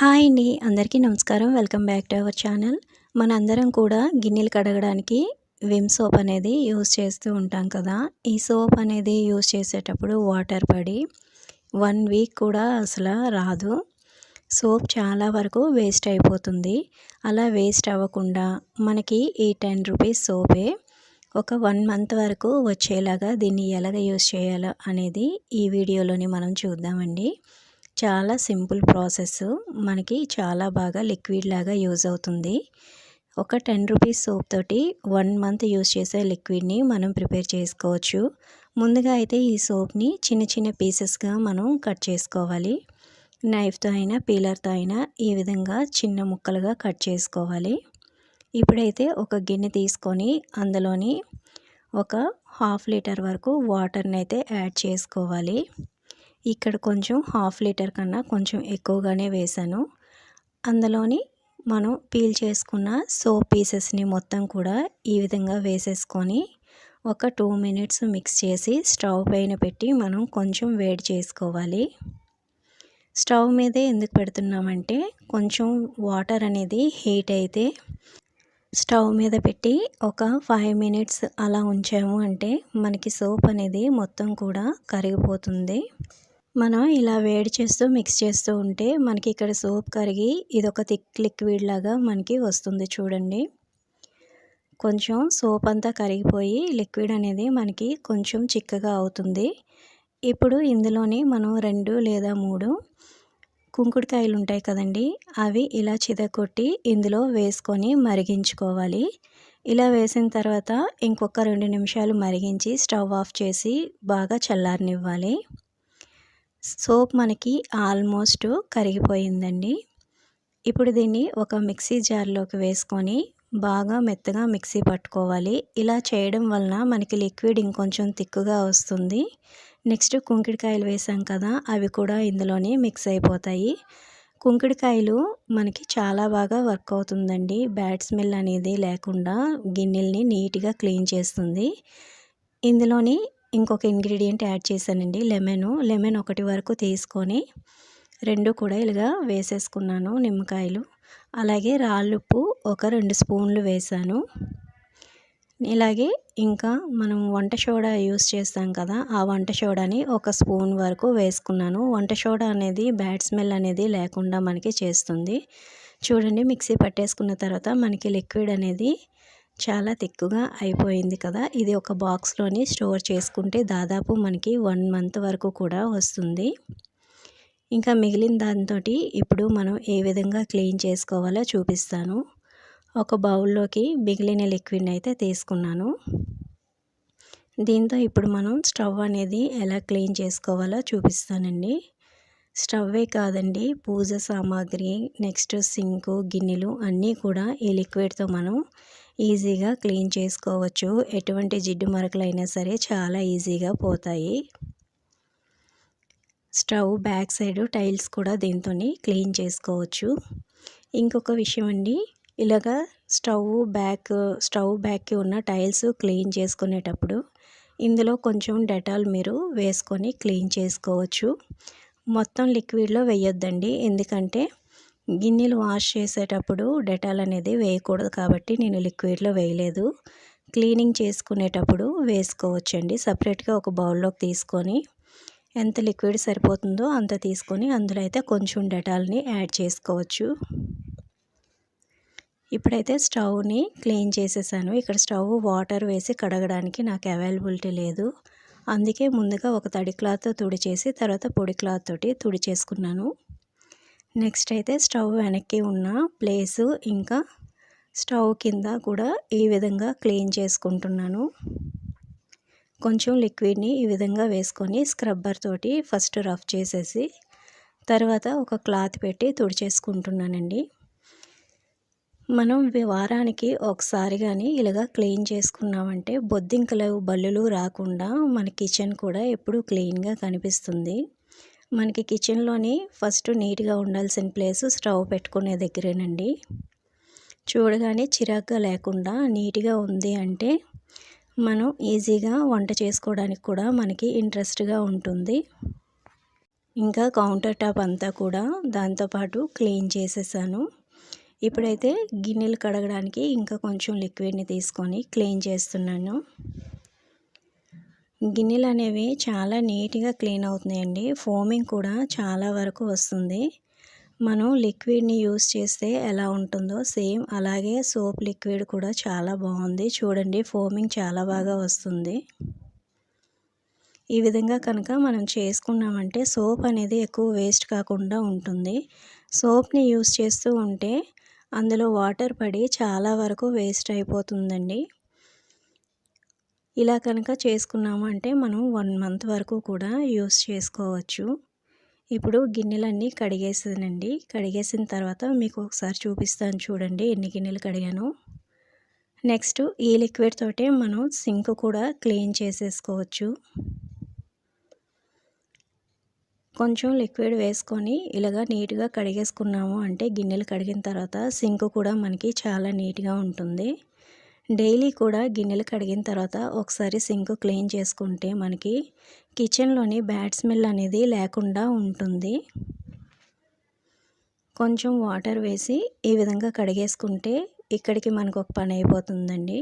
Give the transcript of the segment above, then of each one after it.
Hi అండి. అందరికీ నమస్కారం. Welcome back to our channel. మన అందరం కూడా గిన్నెలు కడగడానికి విమ్ సోప్ అనేది యూస్ చేస్తూ ఉంటాం కదా. ఈ సోప్ అనేది యూస్ చేసేటప్పుడు వాటర్ పడి వన్ వీక్ కూడా అసలు రాదు. సోప్ చాలా వరకు వేస్ట్ అయిపోతుంది. అలా వేస్ట్ అవ్వకుండా మనకి ఈ టెన్ రూపీస్ సోపే ఒక వన్ మంత్ వరకు వచ్చేలాగా దీన్ని ఎలాగ యూస్ చేయాలో అనేది ఈ వీడియోలోని మనం చూద్దామండి. చాలా సింపుల్ ప్రాసెస్. మనకి చాలా బాగా లిక్విడ్ లాగా యూజ్ అవుతుంది. ఒక టెన్ రూపీస్ సోప్ తోటి వన్ మంత్ యూజ్ చేసే లిక్విడ్ని మనం ప్రిపేర్ చేసుకోవచ్చు. ముందుగా అయితే ఈ సోప్ని చిన్న చిన్న పీసెస్గా మనం కట్ చేసుకోవాలి. నైఫ్తో అయినా పీలర్తో అయినా ఈ విధంగా చిన్న ముక్కలుగా కట్ చేసుకోవాలి. ఇప్పుడైతే ఒక గిన్నె తీసుకొని అందులోని ఒక హాఫ్ లీటర్ వరకు వాటర్ని అయితే యాడ్ చేసుకోవాలి. ఇక్కడ కొంచెం హాఫ్ లీటర్ కన్నా కొంచెం ఎక్కువగానే వేసాను అందులోని మనం పీల్ చేసుకున్న సోప్ పీసెస్ని మొత్తం కూడా ఈ విధంగా వేసేసుకొని ఒక టూ మినిట్స్ మిక్స్ చేసి స్టవ్ పైన పెట్టి మనం కొంచెం వేడి చేసుకోవాలి. స్టవ్ మీదే ఎందుకు పెడుతున్నామంటే కొంచెం వాటర్ అనేది హీట్ అయితే స్టవ్ మీద పెట్టి ఒక ఫైవ్ మినిట్స్ అలా ఉంచాము అంటే మనకి సోప్ అనేది మొత్తం కూడా కరిగిపోతుంది. మనం ఇలా వేడి చేస్తూ మిక్స్ చేస్తూ ఉంటే మనకి ఇక్కడ సోప్ కరిగి ఇది ఒక థిక్ లిక్విడ్ లాగా మనకి వస్తుంది చూడండి. కొంచెం సోప్ అంతా కరిగిపోయి లిక్విడ్ అనేది మనకి కొంచెం చిక్కగా అవుతుంది. ఇప్పుడు ఇందులోని మనం రెండు లేదా మూడు కుంకుడుకాయలు ఉంటాయి కదండి అవి ఇలా చిదకొట్టి ఇందులో వేసుకొని మరిగించుకోవాలి. ఇలా వేసిన తర్వాత ఇంకొక రెండు నిమిషాలు మరిగించి స్టవ్ ఆఫ్ చేసి బాగా చల్లారనివ్వాలి. సోప్ మనకి ఆల్మోస్ట్ కరిగిపోయిందండి. ఇప్పుడు దీన్ని ఒక మిక్సీ జార్లోకి వేసుకొని బాగా మెత్తగా మిక్సీ పట్టుకోవాలి. ఇలా చేయడం వలన మనకి లిక్విడ్ ఇంకొంచెం తిక్కుగా వస్తుంది. నెక్స్ట్ కుంకిడికాయలు వేసాం కదా అవి కూడా ఇందులోనే మిక్స్ అయిపోతాయి. కుంకిడికాయలు మనకి చాలా బాగా వర్క్ అవుతుందండి. బ్యాడ్ స్మెల్ అనేది లేకుండా గిన్నెల్ని నీట్గా క్లీన్ చేస్తుంది. ఇందులోని ఇంకొక ఇంగ్రీడియంట్ యాడ్ చేశానండి లెమన్. లెమన్ ఒకటి వరకు తీసుకొని రెండు కూడా ఇలాగా వేసేసుకున్నాను నిమ్మకాయలు. అలాగే రాళ్ళుప్పు ఒక రెండు స్పూన్లు వేసాను. ఇలాగే ఇంకా మనం వంట సోడా యూస్ చేస్తాం కదా ఆ వంట సోడాని ఒక స్పూన్ వరకు వేసుకున్నాను. వంట సోడా అనేది బ్యాడ్ స్మెల్ అనేది లేకుండా మనకి చేస్తుంది. చూడండి మిక్సీ పట్టేసుకున్న తర్వాత మనకి లిక్విడ్ అనేది చాలా తిక్కుగా అయిపోయింది కదా. ఇది ఒక బాక్స్లోని స్టోర్ చేసుకుంటే దాదాపు మనకి వన్ మంత్ వరకు కూడా వస్తుంది. ఇంకా మిగిలిన దాంతో ఇప్పుడు మనం ఏ విధంగా క్లీన్ చేసుకోవాలో చూపిస్తాను. ఒక బౌల్లోకి మిగిలిన లిక్విడ్ని అయితే తీసుకున్నాను. దీంతో ఇప్పుడు మనం స్టవ్ అనేది ఎలా క్లీన్ చేసుకోవాలో చూపిస్తానండి. స్టవ్వే కాదండి పూజ సామాగ్రి నెక్స్ట్ సింకు గిన్నెలు అన్నీ కూడా ఈ లిక్విడ్తో మనం ఈజీగా క్లీన్ చేసుకోవచ్చు. ఎటువంటి జిడ్డు మరకలైనా సరే చాలా ఈజీగా పోతాయి. స్టవ్ బ్యాక్ సైడ్ టైల్స్ కూడా దీంతో క్లీన్ చేసుకోవచ్చు. ఇంకొక విషయం అండి ఇలాగా స్టవ్ బ్యాక్ స్టవ్ బ్యాక్కి ఉన్న టైల్స్ క్లీన్ చేసుకునేటప్పుడు ఇందులో కొంచెం డెటాల్ మీరు వేసుకొని క్లీన్ చేసుకోవచ్చు. మొత్తం లిక్విడ్లో వేయొద్దండి ఎందుకంటే గిన్నెలు వాష్ చేసేటప్పుడు డెటాల్ అనేది వేయకూడదు కాబట్టి నేను లిక్విడ్లో వేయలేదు. క్లీనింగ్ చేసుకునేటప్పుడు వేసుకోవచ్చండి. సపరేట్గా ఒక బౌల్లోకి తీసుకొని ఎంత లిక్విడ్ సరిపోతుందో అంత తీసుకొని అందులో అయితే కొంచెం డెటాల్ని యాడ్ చేసుకోవచ్చు. ఇప్పుడైతే స్టవ్ని క్లీన్ చేసేసాను. ఇక్కడ స్టవ్ వాటర్ వేసి కడగడానికి నాకు అవైలబిలిటీ లేదు. అందుకే ముందుగా ఒక తడి క్లాత్ తుడిచేసి తర్వాత పొడి క్లాత్ తోటి తుడిచేసుకున్నాను నెక్స్ట్ అయితే స్టవ్ వెనక్కి ఉన్న ప్లేసు ఇంకా స్టవ్ కింద కూడా ఈ విధంగా క్లీన్ చేసుకుంటున్నాను. కొంచెం లిక్విడ్ని ఈ విధంగా వేసుకొని స్క్రబ్బర్ తోటి ఫస్ట్ రఫ్ చేసేసి తర్వాత ఒక క్లాత్ పెట్టి తుడిచేసుకుంటున్నానండి. మనం వారానికి ఒకసారి కానీ ఇలాగా క్లీన్ చేసుకున్నామంటే బొద్దింకలు బల్లులు రాకుండా మన కిచెన్ కూడా ఎప్పుడూ క్లీన్గా కనిపిస్తుంది. మనకి కిచెన్లోని ఫస్ట్ నీట్గా ఉండాల్సిన ప్లేస్ స్టవ్ పెట్టుకునే దగ్గరేనండి. చూడగానే చిరాగ్గా లేకుండా నీట్గా ఉంది అంటే మనం ఈజీగా వంట చేసుకోవడానికి కూడా మనకి ఇంట్రెస్ట్గా ఉంటుంది. ఇంకా కౌంటర్ టాప్ అంతా కూడా దాంతోపాటు క్లీన్ చేసేసాను. ఇప్పుడైతే గిన్నెలు కడగడానికి ఇంకా కొంచెం లిక్విడ్ని తీసుకొని క్లీన్ చేస్తున్నాను. గిన్నెలు అనేవి చాలా నీట్గా క్లీన్ అవుతున్నాయండి. ఫోమింగ్ కూడా చాలా వరకు వస్తుంది. మనం లిక్విడ్ని యూస్ చేస్తే ఎలా ఉంటుందో సేమ్ అలాగే సోప్ లిక్విడ్ కూడా చాలా బాగుంది. చూడండి ఫోమింగ్ చాలా బాగా వస్తుంది. ఈ విధంగా కనుక మనం చేసుకున్నామంటే సోప్ అనేది ఎక్కువ వేస్ట్ కాకుండా ఉంటుంది. సోప్ని యూస్ చేస్తూ ఉంటే అందులో వాటర్ పడి చాలా వరకు వేస్ట్ అయిపోతుందండి. ఇలా కనుక చేసుకున్నాము అంటే మనం వన్ మంత్ వరకు కూడా యూస్ చేసుకోవచ్చు. ఇప్పుడు గిన్నెలన్నీ కడిగేసానండి. కడిగేసిన తర్వాత మీకు ఒకసారి చూపిస్తాను చూడండి ఎన్ని గిన్నెలు కడిగాను. నెక్స్ట్ ఈ లిక్విడ్ తోటే మనం సింక్ కూడా క్లీన్ చేసేసుకోవచ్చు. కొంచెం లిక్విడ్ వేసుకొని ఇలాగా నీట్గా కడిగేసుకున్నాము అంటే గిన్నెలు కడిగిన తర్వాత సింక్ కూడా మనకి చాలా నీట్గా ఉంటుంది. డైలీ కూడా గిన్నెలు కడిగిన తర్వాత ఒకసారి సింక్ క్లీన్ చేసుకుంటే మనకి కిచెన్లోని బ్యాడ్ స్మెల్ అనేది లేకుండా ఉంటుంది. కొంచెం వాటర్ వేసి ఈ విధంగా కడిగేసుకుంటే ఇక్కడికి మనకు ఒక పని అయిపోతుందండి.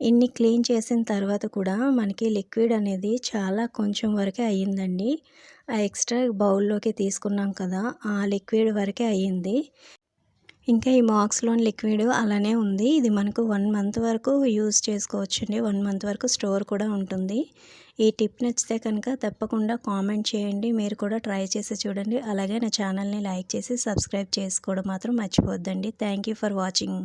ఇన్ని క్లీన్ చేసిన తర్వాత కూడా మనకి లిక్విడ్ అనేది చాలా కొంచెం వరకే అయ్యిందండి. ఆ ఎక్స్ట్రా బౌల్లోకి తీసుకున్నాం కదా ఆ లిక్విడ్ వరకే అయ్యింది. ఇంకా ఈ బాక్స్లోని లిక్విడ్ అలానే ఉంది. ఇది మనకు వన్ మంత్ వరకు యూస్ చేసుకోవచ్చండి. వన్ మంత్ వరకు స్టోర్ కూడా ఉంటుంది. ఈ టిప్ నచ్చితే కనుక తప్పకుండా కామెంట్ చేయండి. మీరు కూడా ట్రై చేసి చూడండి. అలాగే నా ఛానల్ని లైక్ చేసి సబ్స్క్రైబ్ చేసుకోవడం మాత్రం మర్చిపోద్దండి. Thank for watching.